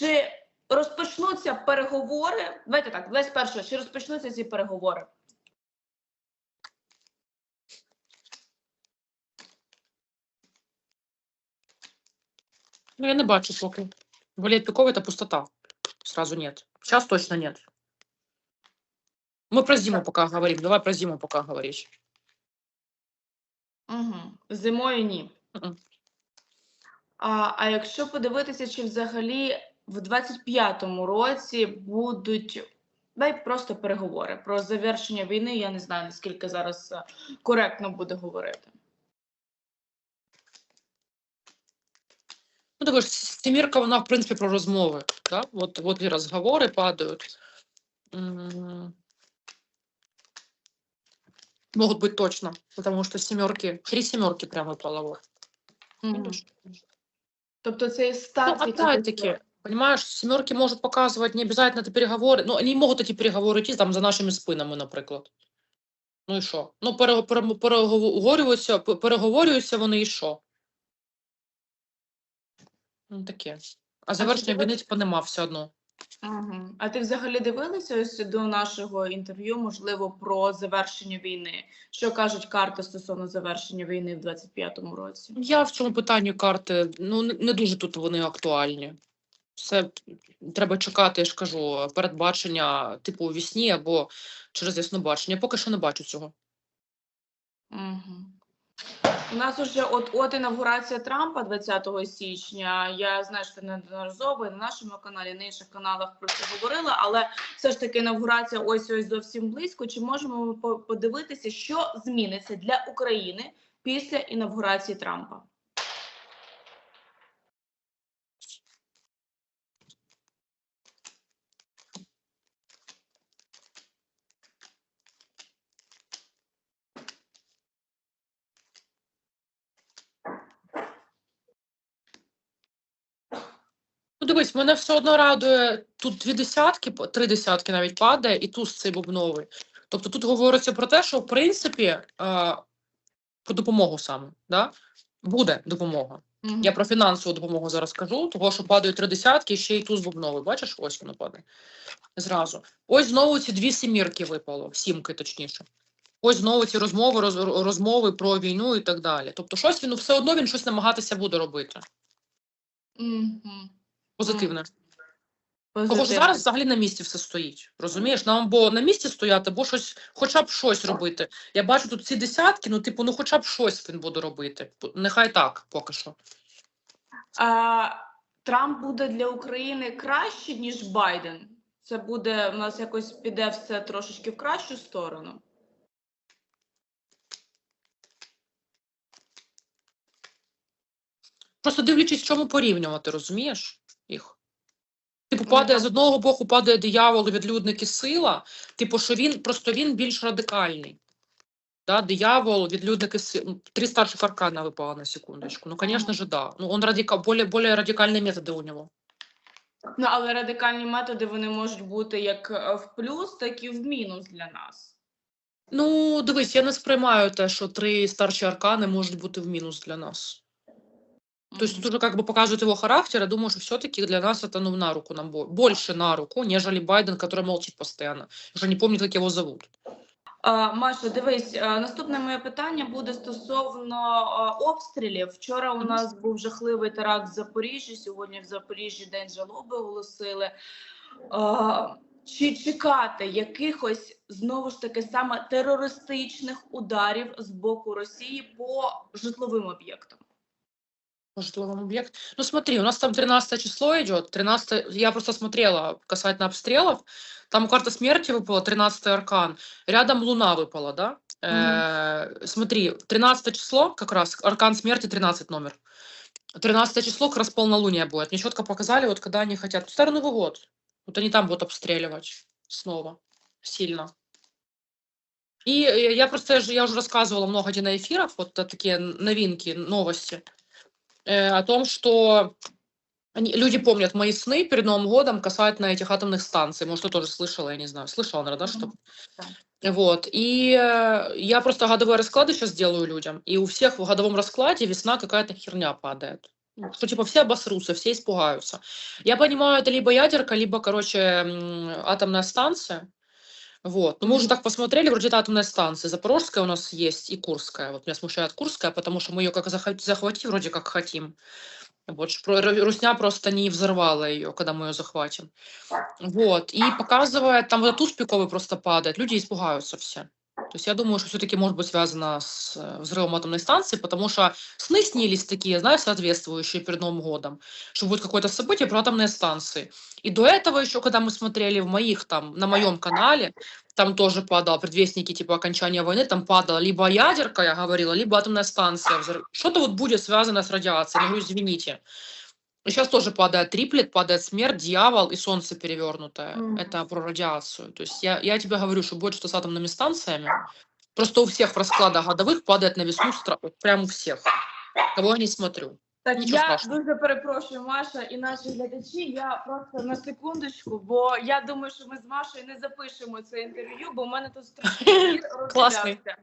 Чи розпочнуться переговори? Давайте так, давайте спершу, чи розпочнуться ці переговори? Ну, я не бачу поки. Валерий Пиков это пустота. Сразу нет. Сейчас точно нет. Мы про зиму пока говорим. Давай про зиму пока говорить. Угу. Зимою ні. А, а якщо подивитися, чи взагалі в 25-му році будуть дай просто переговори про завершення війни, я не знаю наскільки зараз е, коректно буде говорити. Ну, дивись, Семірка, вона, в принципі, про розмови. Да? От, от і розговори падають. Могут быть точно, потому что семерки, три семерки прямо. Мгм. Видишь? Тобто цей Ну, старт, який опять-таки, понимаешь, семерки может показывать не обязательно это переговоры, но они могут эти переговоры идти там за нашими спинами, наприклад. Ну і що? Ну, пере- пере- переговорюються, п- переговорюються вони і що? Ну, таке. А завершення тебе- війни, типу, нема все одно. Угу. А ти взагалі дивилася ось до нашого інтерв'ю, можливо, про завершення війни? Що кажуть карти стосовно завершення війни в 25-му році? Я в цьому питанні карти, ну, не не дуже тут вони актуальні. Все треба чекати, я ж кажу, передбачення, типу, у вісні або через яснобачення. Поки що не бачу цього. Угу. У нас уже от от інавгурація Трампа 20 січня. Я знаю, що неодноразово і на нашому каналі, на інших каналах про це говорила, але все ж таки інавгурація ось ось зовсім близько. Чи можемо ми подивитися, що зміниться для України після інавгурації Трампа? Ну, дивись, мене все одно радує тут дві десятки, три десятки навіть падає, і туз цей бубновий. Тобто тут говориться про те, що в принципі е, про допомогу саме, да? буде допомога. Мгм. Я про фінансову допомогу зараз кажу, того, що падають три десятки, ще й туз бубновий. Бачиш, ось воно падає. Зразу. Ось знову ці дві сімірки випало, сімки точніше. Ось знову ці розмови, роз, розмови про війну і так далі. Тобто, щось він все одно він щось намагатися буде робити. Мгм. Позитивне. Того ж зараз взагалі на місці все стоїть. Розумієш? Нам або на місці стояти, або щось, хоча б щось робити. Я бачу тут ці десятки, ну, типу, ну хоча б щось він буде робити. Нехай так поки що. А, Трамп буде для України краще, ніж Байден. Це буде у нас якось піде все трошечки в кращу сторону. Просто дивлячись, чому порівнювати, розумієш їх? Типу, падає з одного боку, падає диявол, відлюдник і сила. Типу, що він просто він більш радикальний. Да, диявол, відлюдник і сила. Три старших аркана випало на секундочку. Ну, конечно же, да. Ну, он радика... более, более радикальные методы у него. Ну, але радикальні методи вони можуть бути як е, в плюс, так і в мінус для нас. Ну, дивись, я не сприймаю те, що три старші аркани можуть бути в мінус для нас. То есть Мгм. тут уже как бы показывает его характер, я думаю, что все-таки для нас это ну, на руку, нам бо- больше на руку, нежели Байден, который молчит постоянно, уже не помнит, как его зовут. А, Маша, дивись, а, наступне моє питання буде стосовно а, обстрілів. Вчора у Мгм. нас був жахливий теракт в Запоріжжі. Сьогодні в Запоріжжі день жалоби оголосили. А, Чи чекати якихось знову ж таки саме терористичних ударів з боку Росії по житловим об'єктам? По житловому объекту. Ну смотри, у нас там 13 число идет, 13, я просто смотрела касательно обстрелов, там карта смерти выпала, 13 аркан, рядом луна выпала, да? Э, смотри, 13 число, как раз, аркан смерти 13 номер. 13 число как раз полнолуние будет. Мне четко показали, вот когда они хотят. Старый Новый год. Вот они там будут обстреливать снова сильно. И э, я просто, я же- я уже рассказывала много где на эфирах, вот э, такие новинки, новости, о том, что они, люди помнят мои сны перед Новым годом касательно этих атомных станций. Может, ты тоже слышала, я не знаю. Слышала, наверное, да, что? Да. Вот. И э, я просто годовые расклады сейчас делаю людям. И у всех в годовом раскладе весна какая-то херня падает. Ну, Что типа все обосрутся, все испугаются. Я понимаю, это либо ядерка, либо, короче, м, атомная станция. Вот. Но мы уже так посмотрели, вроде это атомная станция. Запорожская у нас есть и Курская. Вот меня смущает Курская, потому что мы ее как захватить, захватить вроде как хотим. Вот, чтоб про- Ру- Русня просто не взорвала ее, когда мы ее захватим. Вот. И показывает, там вот туз пиковый просто падает, люди испугаются все. То есть я думаю, что все-таки может быть связано с э, взрывом атомной станции, потому что сны снились такие, знаешь, соответствующие перед Новым годом, что будет какое-то событие про атомные станции. И до этого еще, когда мы смотрели в моих там, на моем канале, там тоже падало предвестники типа окончания войны, там падала либо ядерка, я говорила, либо атомная станция. Что-то вот будет связано с радиацией. Я извините. И сейчас тоже падает триплет, падает смерть, дьявол и солнце перевернутое. Мгм. Это про радиацию. То есть я, я тебе говорю, что будет что с атомными станциями. Просто у всех в раскладах годовых падает на весну стра- вот прям у всех. Кого я не смотрю. Так, Нічого я страшного. дуже перепрошую, Маша і наші глядачі. Я просто на секундочку, бо я думаю, що ми з Машею не запишемо це інтерв'ю, бо в мене тут страшний ефір Класний. розгулявся.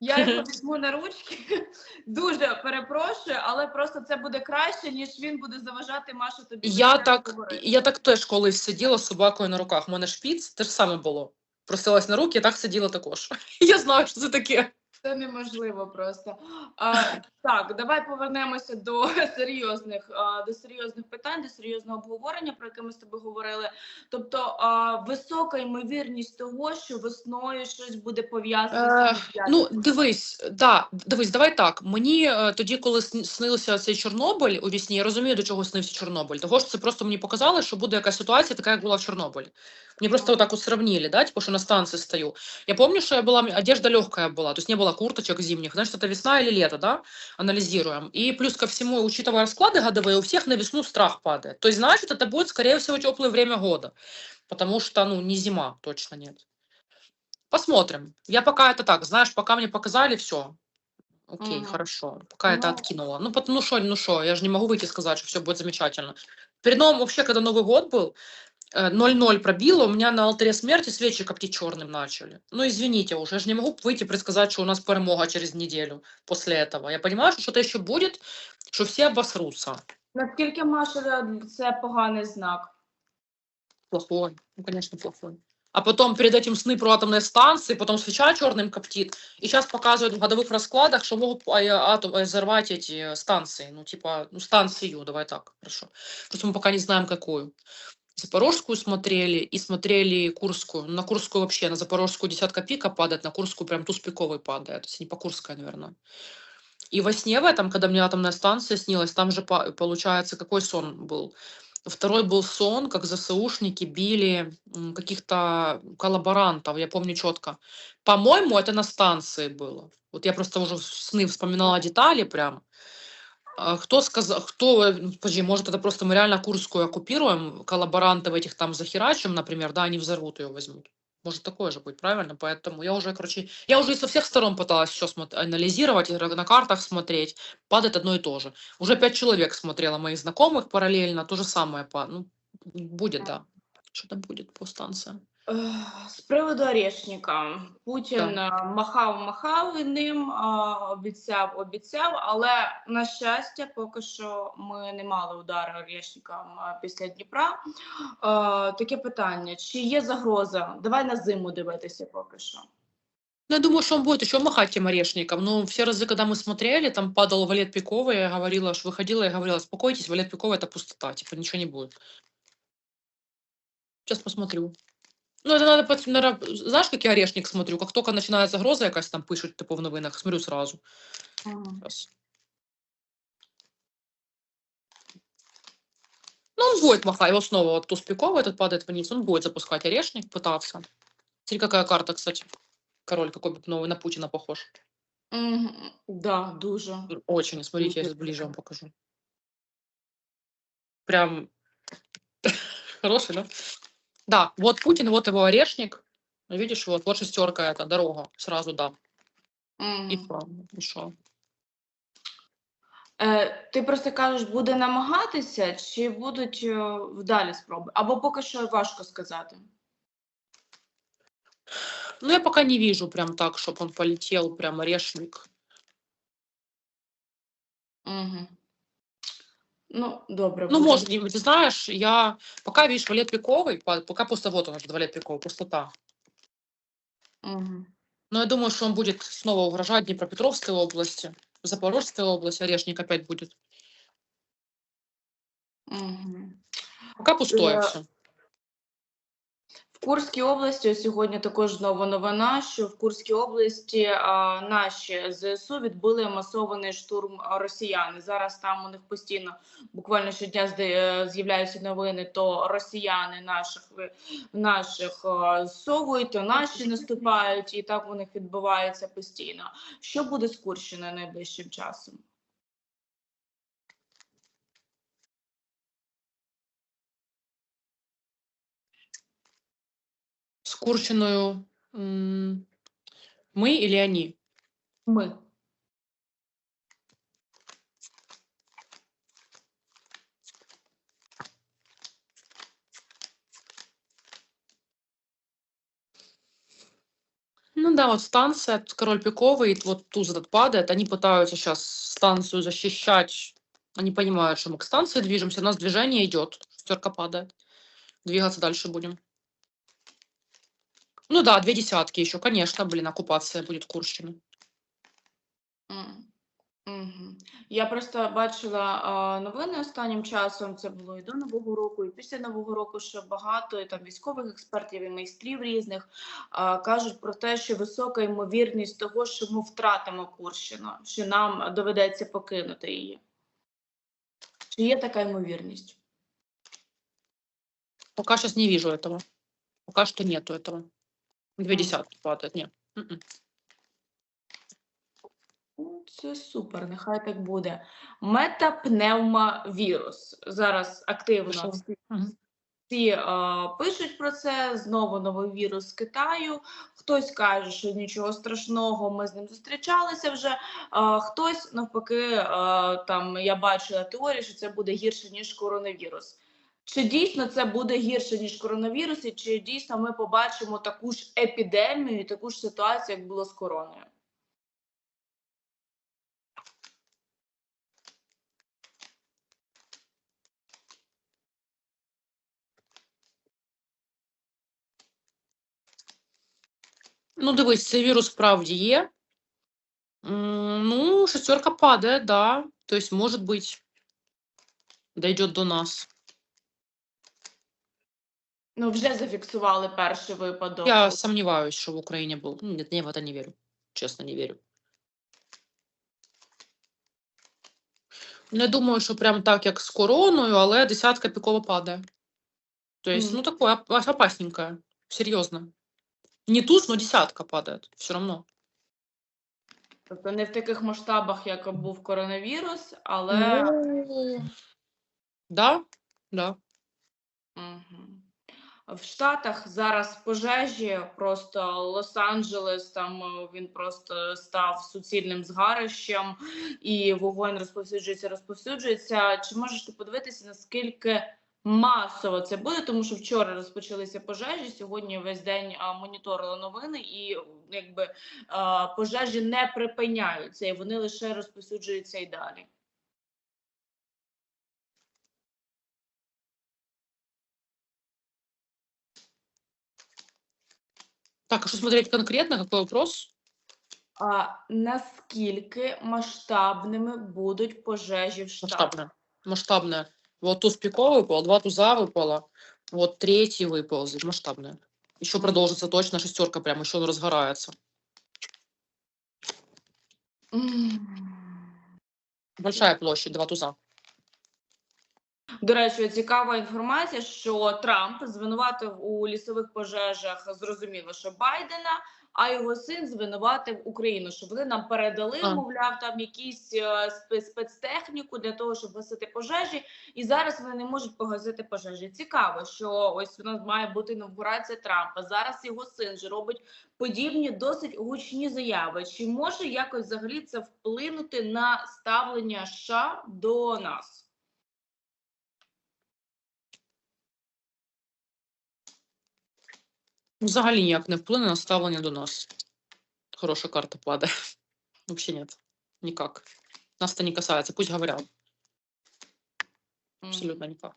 Я його візьму на ручки. Дуже перепрошую, але просто це буде краще, ніж він буде заважати Машу тобі. Я так, говорити. я так теж колись сиділа з собакою на руках. У мене шпіц, те ж саме було. Просилась на руки, я так сиділа також. Я знаю, що це таке Це неможливо просто. А, так, давай повернемося до серйозних, а, до серйозних питань, до серйозного обговорення, про яке ми з тобою говорили. Тобто а, висока ймовірність того, що весною щось буде пов'язане Е, з Ну, ядеркою. дивись, да, дивись, давай так. Мені е, тоді, коли сни- снився цей Чорнобиль у вісні, я розумію, до чого снився Чорнобиль. Того що це просто мені показали, що буде якась ситуація, така, як була в Чорнобилі. Мені просто отак от сравнили, да, типу, що на станції стою. Я помню, что я была, одежда легкая была, то есть не было курточек зимних. Значит, это весна или лето, да? Анализируем. И плюс ко всему, учитывая расклады годовые, у всех на весну страх падает. То есть, значит, это будет, скорее всего, теплое время года. Потому что, ну, не зима, точно нет. Посмотрим. Я пока это так, знаешь, пока мне показали, все. Окей, Мгм. хорошо. Пока это Ну. откинула. Ну, пот- ну что, ну что, я же не могу выйти и сказать, что все будет замечательно. Перед новым, вообще, когда Новый год был, э, 0-0 пробило, у меня на алтаре смерти свечи коптить черным начали. Ну, извините уже, я же не могу выйти и предсказать, что у нас перемога через неделю после этого. Я понимаю, что что-то еще будет, что все обосрутся. Наскільки Маша це поганий знак? Плохой, ну, конечно, плохой. А потом перед этим сны про атомные станции, потом свеча черным коптит. И сейчас показывают в годовых раскладах, что могут а, э, атом, э, взорвать эти станции. Ну, типа, ну, станцию, давай так, хорошо. Просто мы пока не знаем, какую. Запорожскую смотрели и смотрели Курскую. На Курскую вообще, на Запорожскую десятка пика падает, на Курскую прям туз пиковый падает. То есть не по Курская, наверное. И во сне в этом, когда мне атомная станция снилась, там же по- получается, какой сон был? Второй был сон, как ЗСУшники били каких-то коллаборантов, я помню четко. По-моему, это на станции было. Вот я просто уже сны вспоминала детали прям. А Кто сказал, кто, э, подожди, может, это просто мы реально Курскую оккупируем, коллаборантов этих там захерачим, например, да, они взорвут ее, возьмут. Может, такое же будет, правильно? Поэтому я уже, короче, я уже со всех сторон пыталась все анализировать, на картах смотреть. Падает одно и то же. Уже пять человек смотрела моих знакомых параллельно, то же самое. па- Ну, будет, да. Что-то будет по станциям. Ех, З приводу Орешника. Путін е, махав, махав ним, а, обіцяв, обіцяв, але на щастя, поки що ми не мали удару Орешника е, після Дніпра. Е, Таке питання: чи є загроза? Давай на зиму дивитися поки що. Ну, я думаю, что он будет еще махать тем орешником. Но все разы, когда мы смотрели, там падал валет пиковый, я говорила, что выходила, я говорила, успокойтесь, валет пиковый это пустота, типа ничего не будет. Сейчас посмотрю. Ну, это надо, знаешь, как я орешник смотрю? Как только начинает загроза якась там пишуть, типу в новинах, смотрю сразу. Ну, он будет махать, его снова вот туз пиковый этот падает вниз, он будет запускать орешник, пытаться. Смотри, какая карта, кстати. Король какой бы новый на Путина похож. Мгм. Да, дуже. Очень, смотрите, я сейчас ближе вам покажу. Прям хороший, да? Да, вот Путин, вот его орешник. Видишь, вот, вот шестерка эта, дорога, сразу, да. Мгм. И шо? Е, ти просто кажеш, буде намагатися, чи будуть е, вдалі спроби? Або поки що важко сказати. Ну, я пока не вижу прям так, чтобы он полетел, прям орешник. Угу. Ну, добре. Ну, может, не- ты знаешь, я пока, видишь, валет пиковый, по- пока просто вот он, этот валет пиковый, пустота. Мгм. Но я думаю, что он будет снова угрожать Днепропетровской области, Запорожской области, Орешник опять будет. Мгм. Пока пустое Э, все. Курській області сьогодні також знову новина, що в Курській області а, наші ЗСУ відбили масований штурм росіян. Зараз там у них постійно, буквально щодня е, з'являються новини, то росіяни наших ви- наших а, зсовують, то наші наступають, і так у них відбувається постійно. Що буде з Курщиною найближчим часом? С Курчиною м, мы или они? Ми. Ну да, вот станция, король пиковый, вот туз этот падает, они пытаются сейчас станцию защищать. Они понимают, что мы к станции движемся, у нас движение идет, шестерка падает. Двигаться дальше будем. Ну да, две десятки еще, конечно, блин, оккупация будет Курщины. М. Мгм. Я просто бачила а, новини останнім часом. Це було і до Нового року, і після Нового року, що багато і там військових експертів і майстрів різних а, кажуть про те, що висока ймовірність того, що ми втратимо Курщину, що нам доведеться покинути її. Чи є така ймовірність? Пока сейчас не вижу этого. Пока что нету этого. Мгм. десятки нет. М-м. Ну, Це супер, нехай так буде. Метапневмовірус. Зараз активно Пішов. всі Мгм. Всі е, пишуть про це. Знову новий вірус з Китаю. Хтось каже, що нічого страшного, ми з ним зустрічалися вже. Е, хтось навпаки, е, там я бачила теорію, що це буде гірше ніж коронавірус. Чи дійсно це буде гірше ніж коронавірус, і чи дійсно ми побачимо таку ж епідемію, таку ж ситуацію, як було з короною? Ну, дивись, цей вірус справді є. Ну, шестерка падает, да. То есть, может быть, дойдет до нас. Ну, вже зафіксували перший випадок. Я сомневаюсь, что в Украине был. Ну, Нет, я в это не верю. Честно, не верю. Не думаю, що прям так, як з короною, але десятка пікова падає. Тобто, Мгм. ну, такое опа- опасненькое. Серьезно. Не туз, но десятка падает. Все равно. Тобто не в таких масштабах, як був коронавірус, але. Ну, да, да. Мгм. В Штатах зараз пожежі, просто Лос-Анджелес, там е, він просто став суцільним згарищем, і вогонь розповсюджується, розповсюджується. Чи можеш ти подивитися, наскільки масово це буде? Тому що вчора розпочалися пожежі, сьогодні весь день а, моніторила новини, і якби пожежі не припиняються, і вони лише розповсюджуються і далі. Так, а что смотреть конкретно? Какой вопрос? А наскільки масштабними будуть пожежі в Штатах? Масштабное. Масштабное. Вот туз пиковый выпал, два туза выпало, вот третий выползет. Масштабное. Еще Мгм. продолжится точно шестерка, прям еще он разгорается. М. Большая площадь, два туза. До речі, цікава інформація, що Трамп звинуватив у лісових пожежах, зрозуміло, що Байдена, а його син звинуватив Україну, що вони нам передали, А. мовляв, там якісь е, спецтехніку для того, щоб гасити пожежі, і зараз вони не можуть погасити пожежі. Цікаво, що ось у нас має бути інавгурація Трампа. Зараз його син же робить подібні досить гучні заяви. Чи може якось взагалі це вплинути на ставлення США до нас? Взагалі ніяк не вплине на ставлення до нас. Хороша карта падає. Вообще нет. Никак. Нас это не касается. Пусть говорят. Абсолютно никак.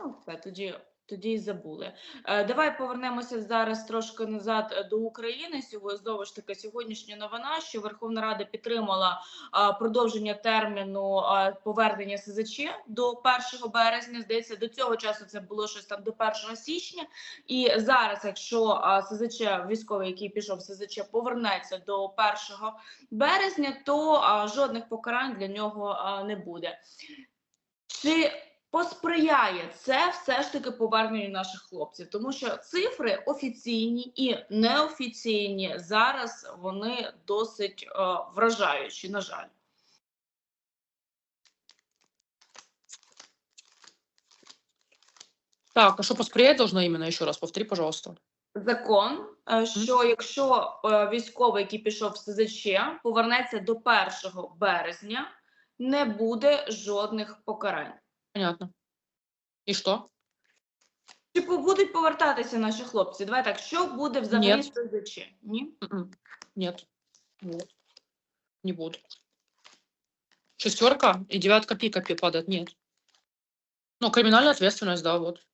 Ну, все, тоді, тоді й забули. Е, давай повернемося зараз трошки назад е, до України. Сьогодні знову ж таки сьогоднішня новина, що Верховна Рада підтримала продовження терміну повернення СЗЧ до 1 березня. Здається, до цього часу це було щось там до 1 січня. І зараз, якщо СЗЧ військовий, який пішов СЗЧ, повернеться до 1 березня, то жодних покарань для нього не буде. Чи посприяє це все ж таки поверненню наших хлопців, тому що цифри офіційні і неофіційні зараз вони досить е, вражаючі. На жаль, Так, а что посприять должно именно? Еще раз повтори, пожалуйста. закон, е, що якщо е, військовий, який пішов в СЗЧ, повернеться до 1 березня, не буде жодних покарань. Понятно. И что? Чи будуть повертатися наші хлопці? Давай так, що буде взагалі з СЗЧ? Ні? М-м. Вот. Не буду. Шестерка и девятка пика пи- падает. Нет. Ну, криминальная ответственность, да, вот.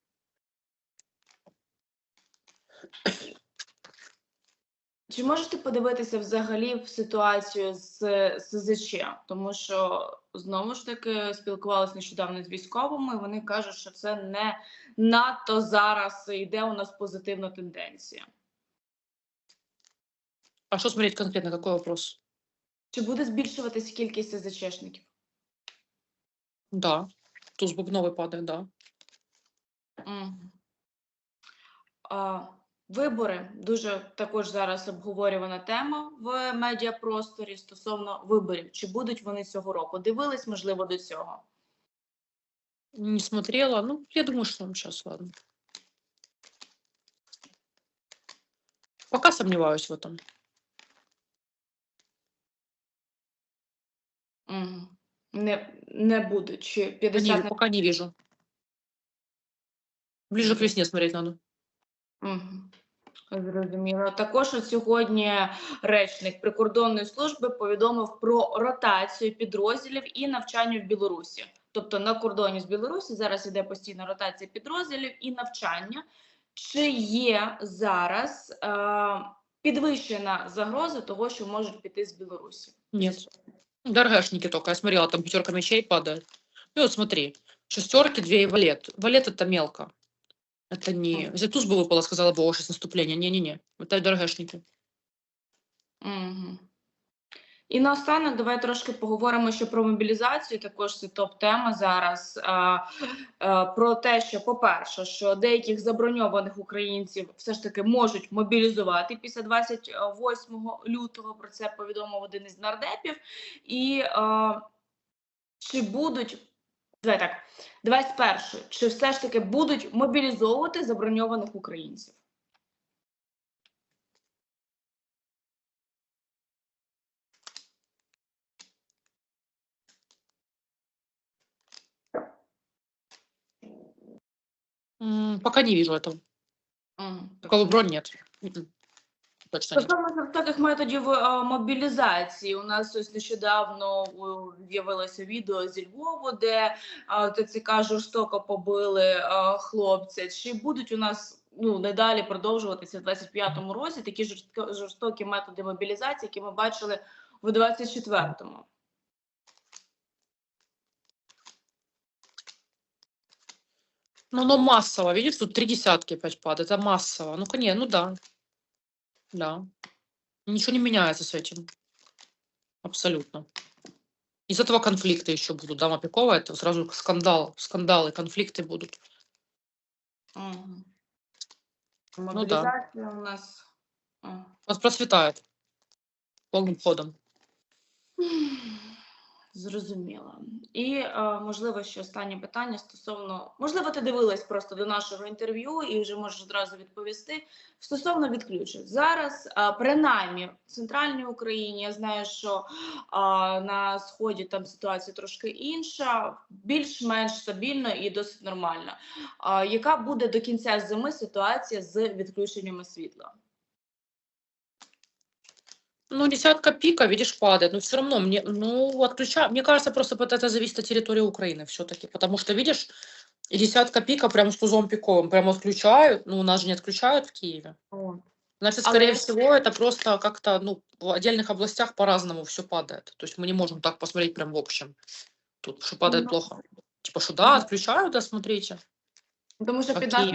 Чи можете подивитися взагалі в ситуацію з СЗЧ? Тому що знову ж таки спілкувалися нещодавно з військовими. Вони кажуть, що це не надто зараз йде у нас позитивна тенденція. А что смотреть конкретно? Какой вопрос? Чи буде збільшуватись кількість СЗЧшників? Да. Туз бубновый падает, да. Мгм. А, Вибори дуже також зараз обговорювана тема в медіапросторі стосовно виборів. Чи будуть вони цього року? Дивились, можливо, до цього. Не смотрела. Ну, я думаю, что сейчас, ладно. Пока сомневаюсь в этом. Мгм. Не, не будуть. Чи Не, 50 на пока не вижу. Ближе к весне смотреть надо. Мгм. Зрозуміло. Також сьогодні речник прикордонної служби повідомив про ротацію підрозділів і навчання в Білорусі. Тобто на кордоні з Білорусі зараз іде постійна ротація підрозділів і навчання. Чи є зараз е, підвищена загроза того, що можуть піти з Білорусі? Нет. Дорогашники только. Я смотрела, там пятерка мечей падает. И вот смотри. Шестерки, две и валет. Валет это мелко. Это не... Мгм. Если туз бы выпало, сказала бы, о, сейчас наступление. Не-не-не. Это дорогашники. Угу. І наостанок давай трошки поговоримо ще про мобілізацію. Також це топ-тема зараз. А, а, про те, що, по-перше, що деяких заброньованих українців все ж таки можуть мобілізувати після 28 лютого. Про це повідомив один із нардепів. І а, чи будуть. Давай так, давай спершу, чи все ж таки будуть мобілізовувати заброньованих українців? Пока не вижу этого. Мгм. Такого бронь нет. Точно. Стосовно жорстоких методів мобілізації, у нас ось нещодавно з'явилося відео зі Львову, де ТЦК жорстоко побили хлопця. Чи будуть у нас ну надалі продовжуватися в 25-му році такі жорстокі методи мобілізації, які ми бачили в 24-му? Ну, но массово. Видишь, тут три десятки опять падает. Это массово. Ну, конечно, ну да. Да. Ничего не меняется с этим. Абсолютно. Из этого конфликты еще будут. Да, Мапикова, это сразу скандал. Скандалы, конфликты будут. Мгм. да. Мобілізація у нас. а. У нас процветает. Полным ходом. Зрозуміло. І е, можливо, ще останнє питання стосовно можливо, ти дивилась просто до нашого інтерв'ю і вже можеш одразу відповісти. Стосовно відключень зараз, е, принаймні в центральній Україні, я знаю, що е, на сході там ситуація трошки інша, більш-менш стабільна і досить нормальна. Е, яка буде до кінця зими ситуація з відключеннями світла? Ну, десятка пика, видишь, падает. Но все равно мне, ну, отключа... Мне кажется, просто вот это зависит от территории Украины все-таки. Потому что, видишь, и десятка пика прям с тузом пиковым прям отключают. Ну, у нас же не отключают в Киеве. О. Значит, А скорее вы- всего, это просто как-то, ну, в отдельных областях по-разному все падает. То есть мы не можем так посмотреть прям в общем. Тут, что падает Ну, плохо. Типа, что да, ну. отключают, да, смотрите. Тому що під Окей.